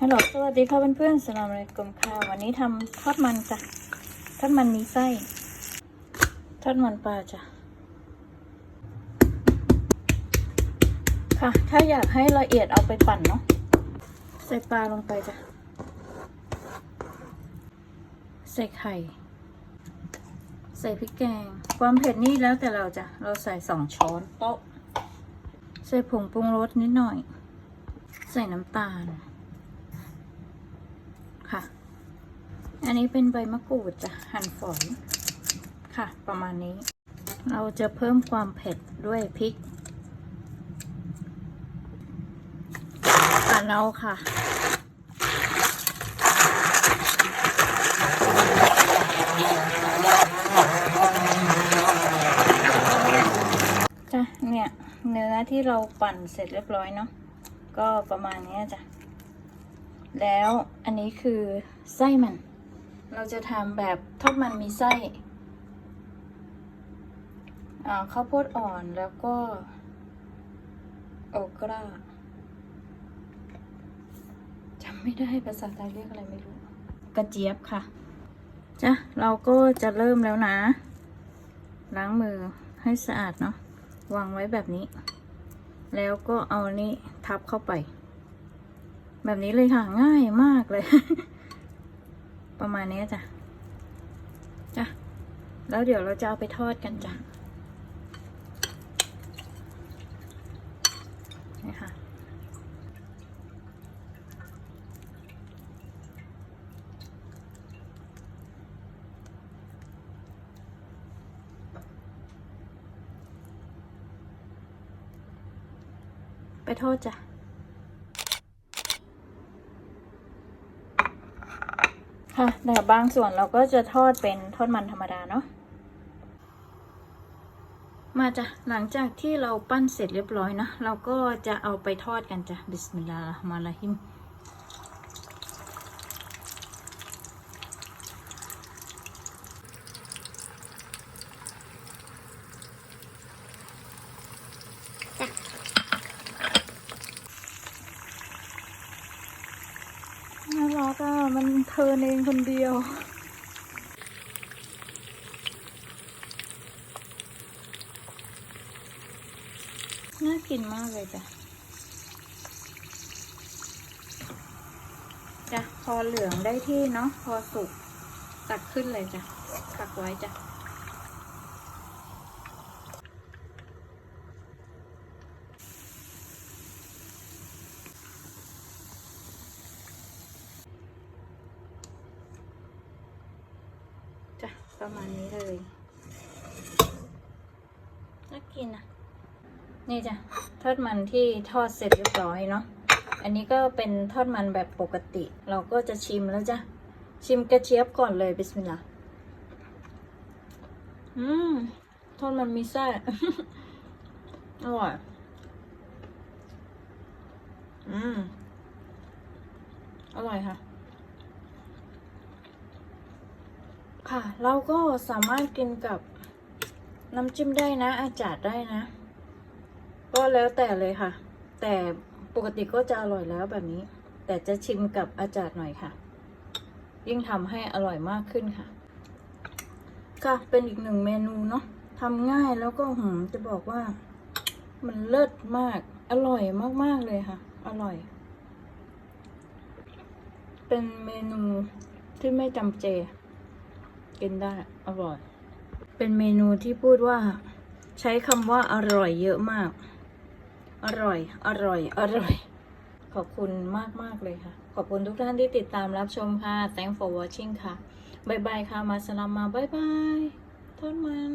ฮัลโหลสวัสดีค่ะเพื่อนๆสลามอะลัยกุมค่ะ วันนี้ทำทอดมันจ้ะ ทอดมันมีไส้ ทอดมันปลาจ้ะ ค่ะ ถ้าอยากให้ละเอียดเอาไปปั่นเนาะ ใส่ปลาลงไปจ้ะ ใส่ไข่ ใส่พริกแกง ความเผ็ดนี่แล้วแต่เราจ้ะ เราใส่สองช้อนโต๊ะ ใส่ผงปรุงรสนิดหน่อย ใส่น้ำตาล ค่ะ อันนี้เป็นใบมะกรูดจ้ะหั่นฝอยค่ะ ประมาณนี้ เราจะเพิ่มความเผ็ดด้วยพริกป่านเราค่ะจ้ะเนี่ยเนื้อที่เราปั่นเสร็จเรียบร้อยเนาะก็ประมาณนี้จ้ะแล้วอันนี้คือไส้มัน เราจะทำแบบทอดมันมีไส้อ่าข้าวโพดอ่อนแล้วก็โอกราจำไม่ได้ภาษาไทยเรียกอะไรไม่รู้ กระเจี๊ยบค่ะจ้ะเราก็จะเริ่มแล้วนะ ล้างมือให้สะอาดเนาะวางไว้แบบนี้ แล้วก็เอานี่ทับเข้าไป แบบนี้เลยค่ะ ง่ายมากเลย ประมาณนี้จ้ะ จ้ะ แล้วเดี๋ยวเราจะเอาไปทอดกันจ้ะ นี่ค่ะ ไปทอดจ้ะ ค่ะแต่บางส่วนเราก็จะทอดเป็นทอดมันธรรมดาเนาะมาจ้ะหลังจากที่เราปั้นเสร็จเรียบร้อยนะ เราก็จะเอาไปทอดกันจ้ะบิสมิลลาห์เราะห์มานิรเราฮิม น่ารักอะมันเธอเองคนเดียวน่ากินมากเลยจ้ะ จ้ะ พอเหลืองได้ที่เนาะ พอสุก ตักขึ้นเลยจ้ะ ตักไว้จ้ะ ประมาณนี้เลยน่ากินอะ นี่จ้ะทอดมันที่ทอดเสร็จเรียบร้อยเนาะอันนี้ก็เป็นทอดมันแบบปกติ เราก็จะชิมแล้วจ้ะชิมกระเจี๊ยบก่อนเลยบิสมิลลาห์อืมทอดมันมีไส้อร่อยอืมอร่อยค่ะ ค่ะ เราก็สามารถกินกับน้ำจิ้มได้นะ อาจารย์ได้นะ ก็แล้วแต่เลยค่ะ แต่ปกติก็จะอร่อยแล้วแบบนี้ แต่จะชิมกับอาจารย์หน่อยค่ะ ยิ่งทำให้อร่อยมากขึ้นค่ะ ค่ะเป็นอีกหนึ่งเมนูเนาะทำง่ายแล้วก็หืมจะบอกว่า มันเลิศมาก อร่อยมากๆเลยค่ะ อร่อย เป็นเมนูที่ไม่จำเจ กินได้อร่อย เป็นเมนูที่พูดว่า ใช้คำว่าอร่อยเยอะมาก อร่อย อร่อย อร่อย ขอบคุณมากมากเลยค่ะ ขอบคุณทุกท่านที่ติดตามรับชมค่ะ thank for watching ค่ะบ๊ายบายค่ะ มาสลามมาบ๊ายบายทอดมัน